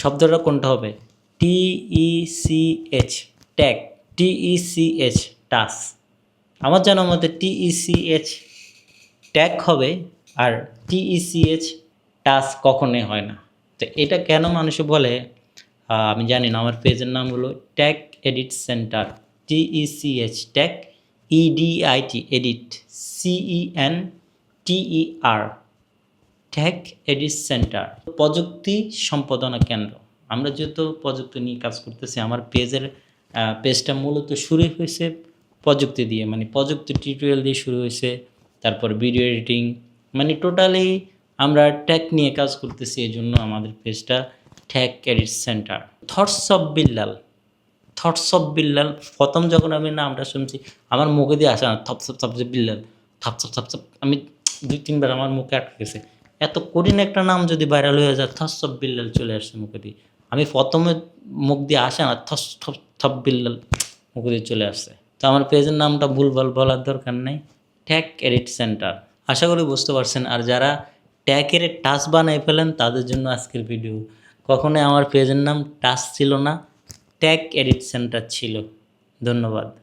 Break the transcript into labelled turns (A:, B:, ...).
A: শব্দটা কোনটা হবে? T E C H tag T E C H টাস আমার জানা মতে T E C H tag হবে আর টি টিইসিএচ টাস কখনোই হয় না। তো এটা কেন মানুষে বলে? আমি জানি না, আমার পেজের নাম হলো tag edit centre T E C H tag E D I T edit C E N T E R tag edit centre প্রযুক্তি সম্পাদনা কেন্দ্র। আমরা যেহেতু প্রযুক্তি নিয়ে কাজ করতেছি, আমার পেজের পেজটা মূলত শুরু হয়েছে প্রযুক্তি দিয়ে মানে প্রযুক্তি টিউটোরিয়াল দিয়ে শুরু হয়েছে, তারপর ভিডিও এডিটিং মানে টোটালি আমরা ট্যাগ নিয়ে কাজ করতেছি, এই জন্য আমাদের পেজটা tag edit centre thoughts of Billal thoughts of Billal প্রথম যখন আমি নামটা শুনছি, আমার মুখে দিয়ে আসে না থপসপ থপসপ বিল্লাল থপসপ থপসপ আমি দুই তিনবার আমার মুখে আটকে গেছে। এত কঠিন একটা নাম যদি ভাইরাল হয়ে যায় থসব বিল্লাল চলে আসছে মুখে দিয়ে। আমি প্রথমে মুখ দিয়ে আসে না, থস থপ বিল্লাল মুখে দিয়ে চলে আসছে। তো আমার পেজের নামটা ভুলভাল বলার দরকার নেই। ট্যাক এডিট সেন্টার আশা করি বুঝতে পারছেন। আর যারা ট্যাকের টাচ বানিয়ে ফেলেন, তাদের জন্য আজকের ভিডিও কখনোই আমার পেজের নাম টাচ ছিল না ট্যাগ এডিট সেন্টার ছিল। ধন্যবাদ।